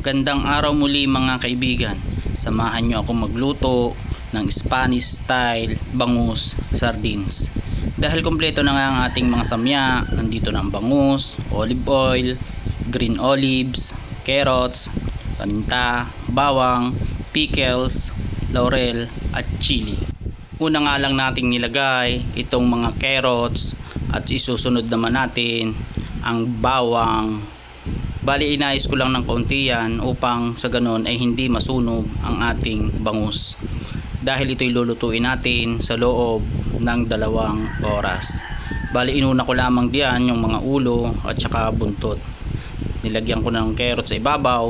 Magandang araw muli mga kaibigan. Samahan nyo ako magluto ng Spanish style bangus sardines. Dahil kompleto na nga ang ating mga samya, nandito na ang bangus, olive oil, green olives, carrots, paminta, bawang, pickles, laurel, at chili. Una nga lang nating nilagay itong mga carrots at isusunod naman natin ang bawang Bali inayos ko lang ng kaunti yan upang sa ganon ay hindi masunog ang ating bangus. Dahil ito'y lulutuin natin sa loob ng dalawang oras. Bali inuna ko lamang diyan yung mga ulo at saka buntot. Nilagyan ko ng carrot sa ibabaw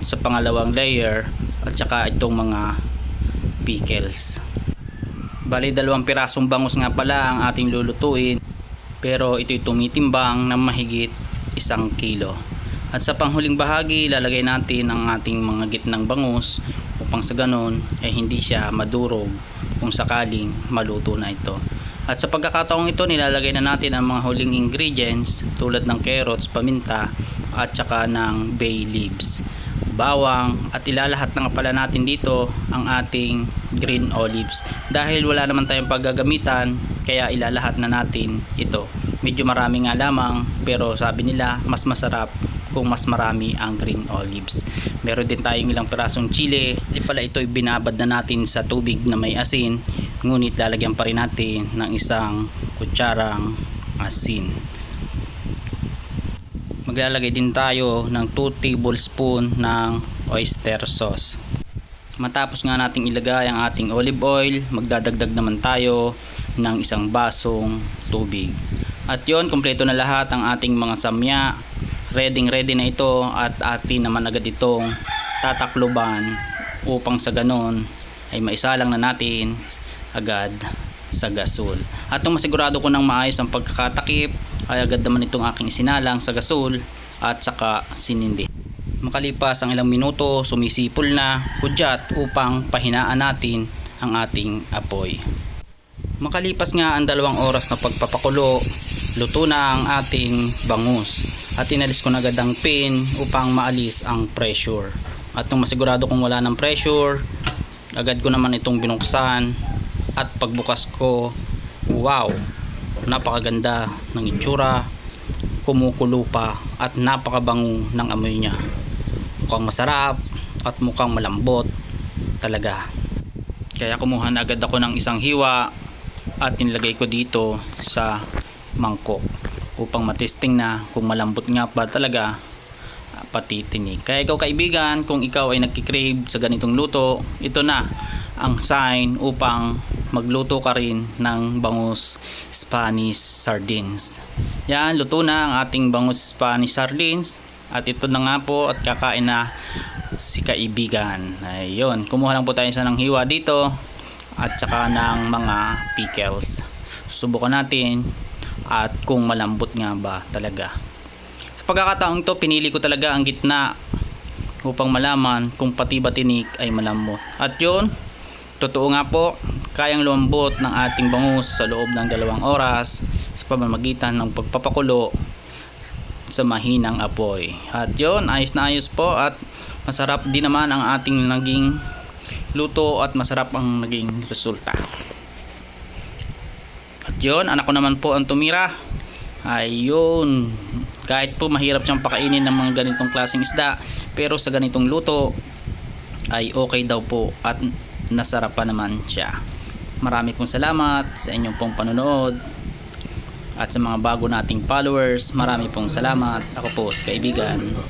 sa pangalawang layer at saka itong mga pickles. Bali dalawang pirasong bangus nga pala ang ating lulutuin pero ito'y tumitimbang ng mahigit isang kilo. At sa panghuling bahagi, lalagay natin ang ating mga gitnang bangus upang sa ganon ay hindi siya madurog kung sakaling maluto na ito. At sa pagkakataong ito, nilalagay na natin ang mga huling ingredients tulad ng carrots, paminta at saka ng bay leaves. Bawang at ilalahat na pala natin dito ang ating green olives. Dahil wala naman tayong paggagamitan kaya ilalahat na natin ito. Medyo marami nga lamang pero sabi nila mas masarap kung mas marami ang green olives meron din tayong ilang pirasong chili. Di pala ito binabad na natin sa tubig na may asin. Ngunit lalagyan pa rin natin ng isang kutsarang asin. Maglalagay din tayo ng 2 tablespoon ng oyster sauce. Matapos nga nating ilagay ang ating olive oil magdadagdag naman tayo ng isang basong tubig. At yon kompleto na lahat ang ating mga samya ready ready na ito at atin naman agad itong tatakloban upang sa ganon ay maisalang na natin agad sa gasol. At nung masigurado ko ng maayos ang pagkakatakip, ay agad naman itong aking isinalang sa gasol at saka sinindi. Makalipas ang ilang minuto, sumisipol na hudyat upang pahinaan natin ang ating apoy. Makalipas nga ang dalawang oras na pagpapakulo, luto na ang ating bangus at inalis ko na agad ang pin upang maalis ang pressure. At nung masigurado kong wala ng pressure, agad ko naman itong binuksan. At pagbukas ko wow napakaganda ng itsura kumukulo pa at napakabango ng amoy niya. Mukhang masarap at mukhang malambot talaga. Kaya kumuha na agad ako ng isang hiwa at nilagay ko dito sa mangkok upang matesting na kung malambot nga ba talaga ah, pati tinig. Kaya ikaw kaibigan, kung ikaw ay nagkikrave sa ganitong luto, ito na ang sign upang magluto ka rin ng bangus Spanish sardines. Yan, luto na ang ating bangus Spanish sardines. At ito na nga po at kakain na si kaibigan. Ayun, kumuha lang po tayo sa ng hiwa dito at saka ng mga pickles. Subukan natin at kung malambot nga ba talaga. Sa pagkakataong ito, pinili ko talaga ang gitna upang malaman kung pati ba tinik ay malambot. At yun, totoo nga po, kayang lumambot ng ating bangus sa loob ng dalawang oras sa pamamagitan ng pagpapakulo sa mahinang apoy. At yun, ayos na ayos po at masarap din naman ang ating naging luto at masarap ang naging resulta. Yun, anak ko naman po ang tumira. Ayun. Kahit po mahirap siyang pakainin ng mga ganitong klaseng isda, pero sa ganitong luto ay okay daw po at nasarap pa naman siya. Marami pong salamat sa inyong pong panonood. At sa mga bago nating followers, marami pong salamat. Ako po si kaibigan